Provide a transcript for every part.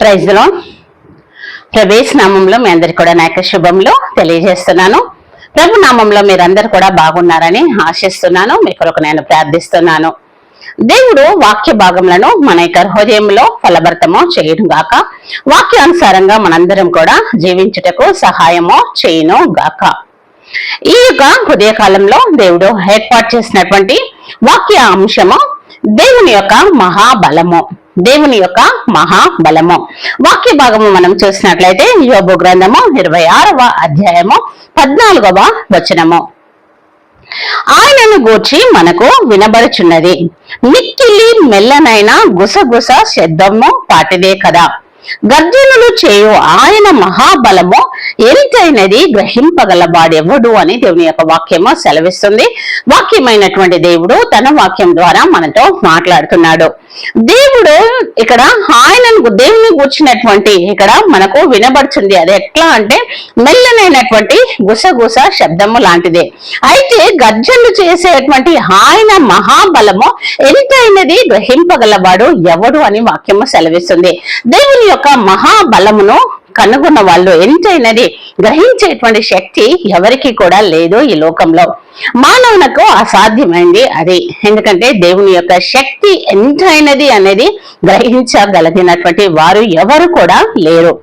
ప్రైజ్లో ప్రవేశ నామంలో మీ అందరికి కూడా నా యొక్క శుభంలో తెలియజేస్తున్నాను. ప్రభు నామంలో మీరందరూ కూడా బాగున్నారని ఆశిస్తున్నాను. మీ కొరకు నేను ప్రార్థిస్తున్నాను. దేవుడు వాక్య భాగములను మన యొక్క హృదయంలో ఫలభర్తము చేయడం గాక. వాక్యానుసారంగా మనందరం కూడా జీవించుటకు సహాయమో చేయను గాక. ఈ యొక్క హృదయకాలంలో దేవుడు ఏర్పాటు చేసినటువంటి వాక్య అంశము దేవుని యొక్క మహాబలము. దేవుని యొక్క మహాబలము. వాక్య భాగము మనం చూసినట్లయితే యోబు గ్రంథము ఇరవై ఆరవ అధ్యాయము పద్నాలుగవ వచనము. ఆయనను గూర్చి మనకు వినబడుచున్నది మిక్కిలి మెల్లనైన గుసగుస శబ్దము పాటిదే కదా. గర్జనులు చేయు ఆయన మహాబలము ఎంతైనది గ్రహింపగలవాడెవడు అని దేవుని యొక్క వాక్యము సెలవిస్తుంది. వాక్యమైనటువంటి దేవుడు తన వాక్యం ద్వారా మనతో మాట్లాడుతున్నాడు. దేవుడు ఇక్కడ ఆయనను దేవుని కూర్చున్నటువంటి ఇక్కడ మనకు వినబడుతుంది అది ఎట్లా అంటే మెల్లనైనటువంటి గుసగుస శబ్దము లాంటిదే. అయితే గర్జనలు చేసేటువంటి ఆయన మహాబలము ఎంతైనది గ్రహింపగలవాడు ఎవడు అని వాక్యము సెలవిస్తుంది. దేవుని యొక్క మహాబలమును కనుగొన్న వాళ్ళు ఎంతైనది గ్రహించేటువంటి శక్తి ఎవరికి కూడా లేదు ఈ లోకంలో. మానవునకు అసాధ్యమైంది అది. ఎందుకంటే దేవుని యొక్క శక్తి ఎంతైనది అనేది గ్రహించగలిగినటువంటి వారు ఎవరు కూడా లేరు.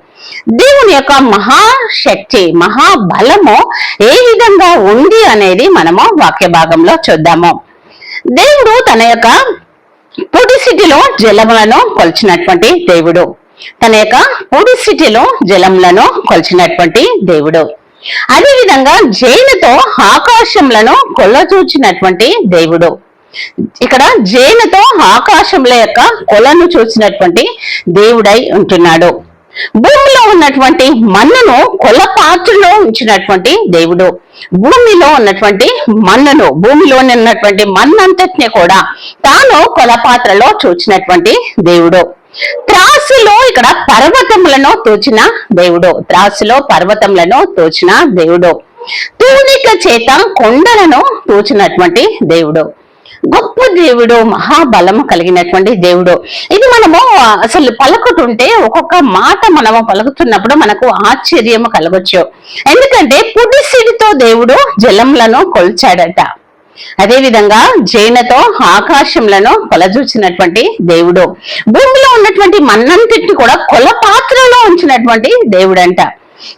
దేవుని యొక్క మహాశక్తి మహాబలము ఏ విధంగా ఉంది అనేది మనము వాక్య భాగంలో చూద్దాము. దేవుడు తన యొక్క పొడిసిటిలో జలములను కొలిచినటువంటి దేవుడు. తన యొక్క పొడిసిటిలో జలములను కొలిచినటువంటి దేవుడు. అదేవిధంగా జైలుతో ఆకాశములను కొల్లచూచినటువంటి దేవుడు. ఇక్కడ జైలుతో ఆకాశముల యొక్క కొలను చూసినటువంటి దేవుడై ఉంటున్నాడు. భూమిలో ఉన్నటువంటి మన్నును కొల పాత్రలో ఉంచినటువంటి దేవుడు. భూమిలో ఉన్నటువంటి మన్నును భూమిలో ఉన్నటువంటి మన్నంతటిని కూడా తాను కొల పాత్రలో చూచినటువంటి దేవుడు. త్రాసులో ఇక్కడ పర్వతములను తోచిన దేవుడు. త్రాసులో పర్వతములను తోచిన దేవుడు. తూనిక చేత కొండలను తోచినటువంటి దేవుడు. గొప్ప దేవుడు మహాబలము కలిగినటువంటి దేవుడు. ఇది మనము అసలు పలుకుతుంటే ఒక్కొక్క మాట మనము పలుకుతున్నప్పుడు మనకు ఆశ్చర్యము కలగొచ్చు. ఎందుకంటే పుడిసిడితో దేవుడు జలములను కొల్చాడట. అదే విధంగా జైనతో ఆకాశంలను కొలజూచినటువంటి దేవుడు. భూమిలో ఉన్నటువంటి మన్నంతిట్టి కూడా కొల పాత్రలో ఉంచినటువంటి దేవుడంట.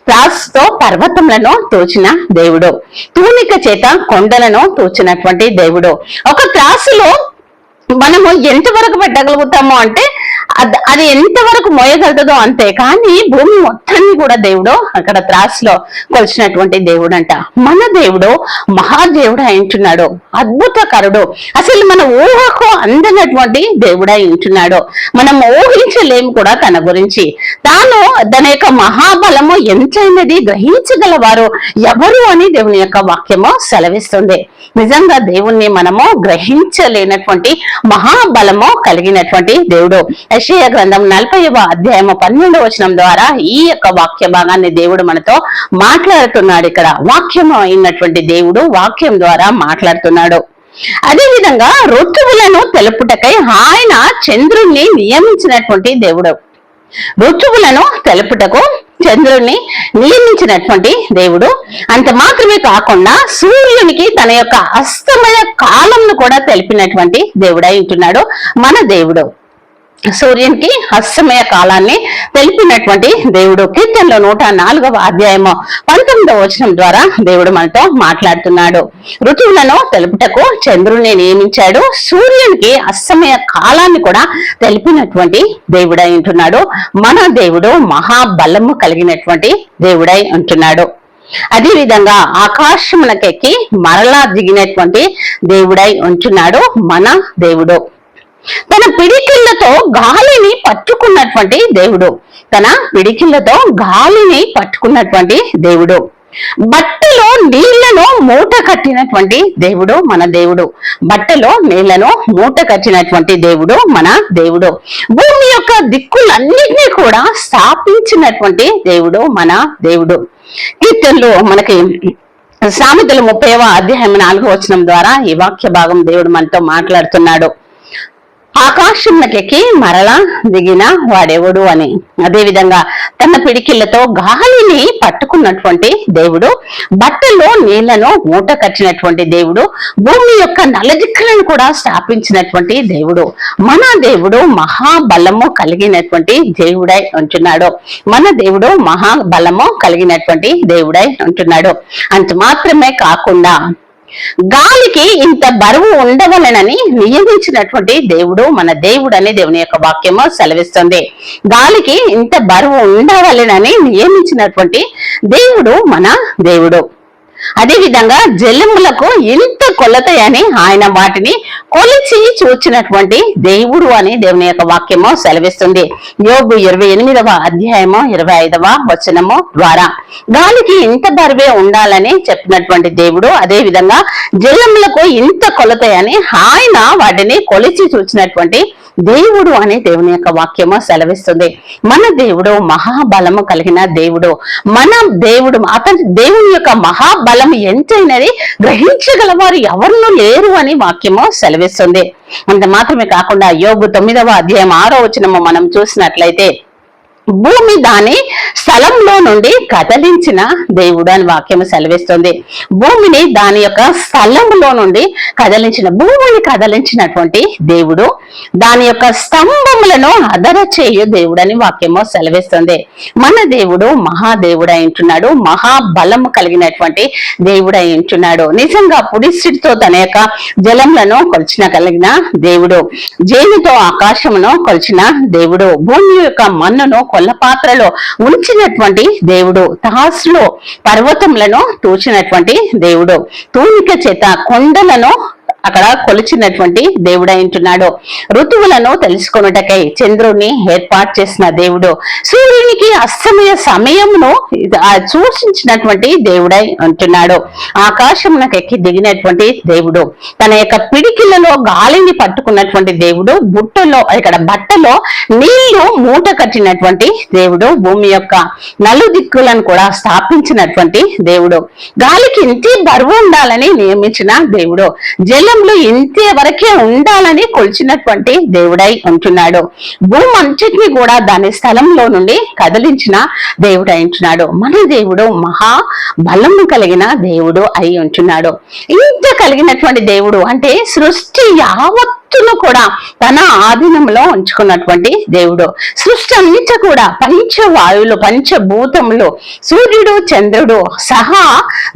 త్రాసుతో పర్వతములను తోచిన దేవుడు. తూనిక చేత కొండలను తోచినటువంటి దేవుడు. ఒక త్రాసులో మనము ఎంతవరకు పెట్టగలుగుతాము అంటే అది ఎంతవరకు మోయగలుగుతుందో అంతే. కానీ భూమి మొత్తాన్ని కూడా దేవుడు అక్కడ త్రాసులో కొలిచినటువంటి దేవుడు అంట మన దేవుడు మహాదేవుడు అయింటున్నాడు అద్భుతకరుడు. అసలు మన ఊహకు అందనటువంటి దేవుడు అయింటున్నాడు మనం ఊహించలేము కూడా తన గురించి. తాను తన యొక్క మహాబలము ఎంతైనది గ్రహించగలవారు? ఎవరు అని దేవుని యొక్క వాక్యము సెలవిస్తుంది. నిజంగా దేవుణ్ణి మనము గ్రహించలేనటువంటి మహాబలము కలిగినటువంటి దేవుడు. యషయ గ్రంథం నలభైవ అధ్యాయము పన్నెండవ వచనం ద్వారా ఈ యొక్క వాక్య భాగాన్ని దేవుడు మనతో మాట్లాడుతున్నాడు ఇక్కడ. వాక్యము అయినటువంటి దేవుడు వాక్యం ద్వారా మాట్లాడుతున్నాడు. అదే విధంగా ఋతువులను తెలుపుటకై ఆయన చంద్రుణ్ణి నియమించినటువంటి దేవుడు. ఋతువులను తెలుపుటకు చంద్రుణ్ణి నియమించినటువంటి దేవుడు. అంత మాత్రమే కాకుండా సూర్యునికి తన యొక్క అస్తమయ కాలంను కూడా తెలిపినటువంటి దేవుడై ఉంటున్నాడు మన దేవుడు. సూర్యునికి అస్తమయ కాలాన్ని తెలిపినటువంటి దేవుడు. కీర్తనలో నూట నాలుగవ అధ్యాయము పంతొమ్మిదవ వచనం ద్వారా దేవుడు మనతో మాట్లాడుతున్నాడు. ఋతువులను తెలుపుటకు చంద్రుని నియమించాడు. సూర్యునికి అస్తమయ కాలాన్ని కూడా తెలిపినటువంటి దేవుడై ఉంటున్నాడు. మన దేవుడు మహాబలము కలిగినటువంటి దేవుడై ఉంటున్నాడు. అదేవిధంగా ఆకాశమునకెక్కి మరలా దిగినటువంటి దేవుడై ఉంటున్నాడు మన దేవుడు. తన పిడికిళ్ళతో గాలిని పట్టుకున్నటువంటి దేవుడు. తన పిడికిళ్ళతో గాలిని పట్టుకున్నటువంటి దేవుడు. బట్టలో నీళ్ళను మూట కట్టినటువంటి దేవుడు మన దేవుడు. బట్టలో నీళ్ళను మూట కట్టినటువంటి దేవుడు మన దేవుడు. భూమి యొక్క దిక్కులన్నిటినీ కూడా స్థాపించినటువంటి దేవుడు మన దేవుడు. కీర్తనలో మనకి సామెతలు ముప్పైవ అధ్యాయం నాలుగో వచనం ద్వారా ఈ వాక్య భాగం దేవుడు మనతో మాట్లాడుతున్నాడు. ఆకాశంలకెక్కి మరలా దిగిన వాడెవడు అని. అదేవిధంగా తన పిడికిళ్ళతో గాలిని పట్టుకున్నటువంటి దేవుడు బట్టలో నీళ్ళను మూట కట్టినటువంటి దేవుడు భూమి యొక్క నలదిక్కులను కూడా స్థాపించినటువంటి దేవుడు. మన దేవుడు మహాబలము కలిగినటువంటి దేవుడై ఉంటున్నాడు. మన దేవుడు మహాబలము కలిగినటువంటి దేవుడై ఉంటున్నాడు. అంత మాత్రమే కాకుండా గాలికి ఇంత బరువు ఉండవలనని నియమించినటువంటి దేవుడు మన దేవుడు అని దేవుని యొక్క వాక్యము సెలవిస్తుంది. గాలికి ఇంత బరువు ఉండవలనని నియమించినటువంటి దేవుడు మన దేవుడు. అదేవిధంగా జలములకు ఇంత కొలతయని ఆయన వాటిని కొలిచి చూచినటువంటి దేవుడు అని దేవుని యొక్క వాక్యము సెలవిస్తుంది. యోగు ఇరవై ఎనిమిదవ అధ్యాయము ఇరవై ఐదవ వచనము ద్వారా. గాలికి ఇంత బరువే ఉండాలని చెప్పినటువంటి దేవుడు అదే విధంగా జలములకు ఇంత కొలతయని ఆయన వాటిని కొలిచి చూచినటువంటి దేవుడు అని దేవుని యొక్క వాక్యము సెలవిస్తుంది. మన దేవుడు మహాబలము కలిగిన దేవుడు. మన దేవుడు అతని దేవుని యొక్క మహాబలం ఎంతైనది గ్రహించగలవారు ఎవరినూ లేరు అని వాక్యము సెలవిస్తుంది. అంత మాత్రమే కాకుండా యోగు తొమ్మిదవ అధ్యాయం ఆరో వచనము మనం చూసినట్లయితే భూమి దాని స్థలంలో నుండి కదలించిన దేవుడు అని వాక్యం సెలవిస్తుంది. భూమిని దాని యొక్క స్థలంలో నుండి కదలించిన భూమిని కదలించినటువంటి దేవుడు దాని యొక్క స్తంభములను అదర చేయు దేవుడు అని వాక్యము సెలవిస్తుంది. మన దేవుడు మహాదేవుడు అయింటున్నాడు మహాబలము కలిగినటువంటి దేవుడు అయింటున్నాడు నిజంగా పుడిసిడితో తన యొక్క జలములను కొలిచిన కలిగిన దేవుడు జేనుతో ఆకాశమును కొలిచిన దేవుడు భూమి యొక్క మన్నును కొల్ల పాత్రలో ఉంచినటువంటి దేవుడు తహాసులో పర్వతములను తూచినటువంటి దేవుడు. తూనిక చేత కొండలను అక్కడ కొలిచినటువంటి దేవుడైంటున్నాడు ఋతువులను తెలుసుకొనుటకై చంద్రుణ్ణి ఏర్పాటు చేసిన దేవుడు. సూర్యునికి అస్తమయ సమయమును సూచించినటువంటి దేవుడై ఉంటున్నాడు. ఆకాశమునకెక్కి దిగినటువంటి దేవుడు. తన యొక్క పిడికిలలో గాలిని పట్టుకున్నటువంటి దేవుడు. బుట్టలో ఇక్కడ బట్టలో నీళ్ళు మూట కట్టినటువంటి దేవుడు. భూమి యొక్క నలు దిక్కులను కూడా స్థాపించినటువంటి దేవుడు. గాలికి ఇంటి బరువు ఉండాలని నియమించిన దేవుడు. కాలంలో ఇంతే వరకే ఉండాలని కొలిచినటువంటి దేవుడై ఉంటున్నాడు. భూమంతటిని కూడా దాని స్థలంలో నుండి కదిలించిన దేవుడై ఉంటున్నాడు. మన దేవుడు మహా బలము కలిగిన దేవుడు అయి ఉంటున్నాడు. ఇంత కలిగినటువంటి దేవుడు అంటే సృష్టి యావత్ సృష్టిను కూడా తన ఆధీనంలో ఉంచుకున్నటువంటి దేవుడు. సృష్టి అంతా కూడా పంచవాయువులు పంచభూతములు సూర్యుడు చంద్రుడు సహా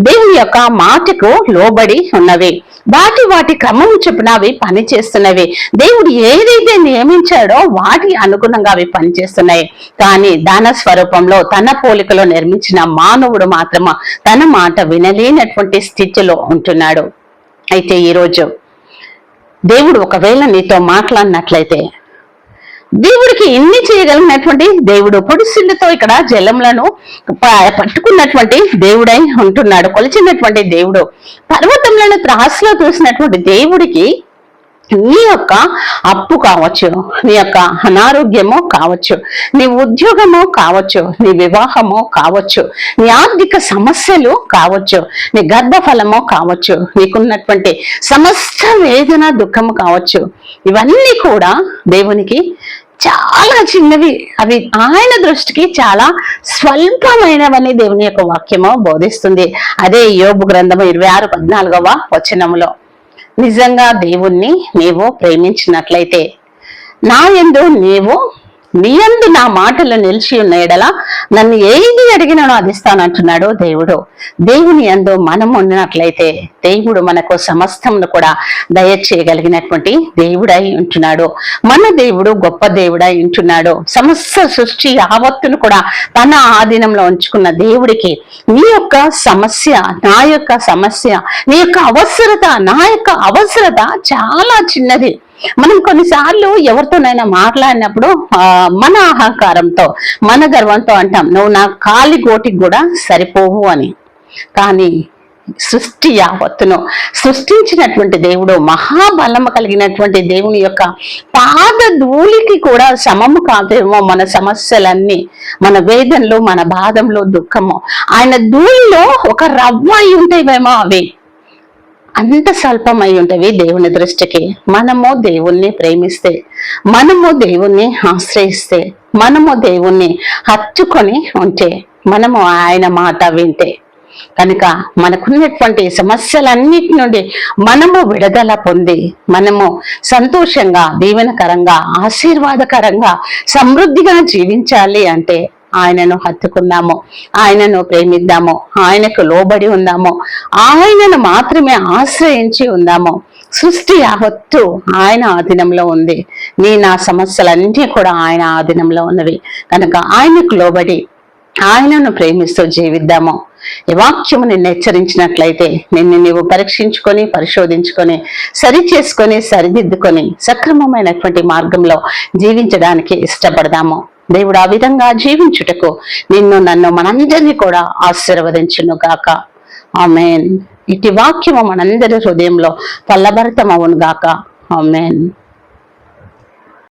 దేవుని యొక్క మాటకు లోబడి ఉన్నవి. వాటి వాటి క్రమం చొప్పున అవి పనిచేస్తున్నవి. దేవుడు ఏదైతే నియమించాడో వాటి అనుగుణంగా అవి పనిచేస్తున్నాయి. కానీ దాన స్వరూపంలో తన పోలికలో నిర్మించిన మానవుడు మాత్రము తన మాట వినలేనటువంటి స్థితిలో ఉంటున్నాడు. అయితే ఈరోజు దేవుడు ఒకవేళ నీతో మాట్లాడినట్లయితే దేవుడికి ఎన్ని చేయగలిగినటువంటి దేవుడు పొడిసిళ్ళతో ఇక్కడ జలములను ప- పట్టుకున్నటువంటి దేవుడై ఉంటున్నాడు కొలిచినటువంటి దేవుడు. పర్వతములను త్రాసులో చూసినటువంటి దేవుడికి నీ యొక్క అప్పు కావచ్చు నీ యొక్క అనారోగ్యము కావచ్చు నీ ఉద్యోగము కావచ్చు నీ వివాహము కావచ్చు నీ ఆర్థిక సమస్యలు కావచ్చు నీ గర్భఫలము కావచ్చు నీకున్నటువంటి సమస్త వేదన దుఃఖము కావచ్చు. ఇవన్నీ కూడా దేవునికి చాలా చిన్నవి. అవి ఆయన దృష్టికి చాలా స్వల్పమైనవని దేవుని యొక్క వాక్యము బోధిస్తుంది. అదే యోగు గ్రంథము ఇరవై ఆరు పద్నాలుగవ వచనములో. నిజంగా దేవుణ్ణి నీవు ప్రేమించినట్లయితే నా ఎందు నీవు నీయందు నా మాటలు నిలిచి ఉన్న ఎడల? నన్ను ఏది అడిగినానో అందిస్తానంటున్నాడు దేవుడు. దేవుని యందు మనం ఉన్నట్లయితే దేవుడు మనకు సమస్తమును కూడా దయచేయగలిగినటువంటి దేవుడై ఉంటున్నాడు. మన దేవుడు గొప్ప దేవుడై ఉంటున్నాడు. సమస్త సృష్టి యావత్తును కూడా తన ఆధీనంలో ఉంచుకున్న దేవుడికి నీ యొక్క సమస్య నా యొక్క సమస్య నీ యొక్క అవసరత నా యొక్క అవసరత చాలా చిన్నది. మనం కొన్నిసార్లు ఎవరితోనైనా మాట్లాడినప్పుడు మన అహంకారంతో మన గర్వంతో అంటాం నువ్వు నా కాలి గోటికి కూడా సరిపోవు అని. కానీ సృష్టి యావత్తును సృష్టించినటువంటి దేవుడు మహాబలము కలిగినటువంటి దేవుని యొక్క పాద ధూళికి కూడా సమము కాదేమో మన సమస్యలన్నీ మన వేదనలు మన బాధంలో దుఃఖము. ఆయన ధూళిలో ఒక రవ్వ అయి ఉంటేవేమో అవి. అంత స్వల్పమై ఉంటవి దేవుని దృష్టికి. మనము దేవుణ్ణి ప్రేమిస్తే మనము దేవుణ్ణి ఆశ్రయిస్తే మనము దేవుణ్ణి హత్తుకొని ఉంటే మనము ఆయన మాట వింటే కనుక మనకున్నటువంటి సమస్యలన్నిటి నుండి మనము విడుదల పొంది మనము సంతోషంగా దీవెనకరంగా ఆశీర్వాదకరంగా సమృద్ధిగా జీవించాలి అంటే ఆయనను హత్తుకుందాము ఆయనను ప్రేమిద్దాము ఆయనకు లోబడి ఉందాము ఆయనను మాత్రమే ఆశ్రయించి ఉందాము. సృష్టి యావత్తు ఆయన ఆధీనంలో ఉంది. నీ నా సమస్యలన్నీ కూడా ఆయన ఆధీనంలో ఉన్నవి. కనుక ఆయనకు లోబడి ఆయనను ప్రేమిస్తూ జీవిద్దాము. ఈ వాక్యము నిన్ను హెచ్చరించినట్లయితే నిన్ను నీవు పరీక్షించుకొని పరిశోధించుకొని సరి చేసుకొని సరిదిద్దుకొని సక్రమమైనటువంటి మార్గంలో జీవించడానికి ఇష్టపడదాము. దేవుడు ఆ విధంగా జీవించుటకు నిన్ను నన్ను మనందరినీ కూడా ఆశీర్వదించును గాక ఆమెన్. ఇటు వాక్యము మనందరి హృదయంలో పల్లభరితమవును గాక ఆమెన్.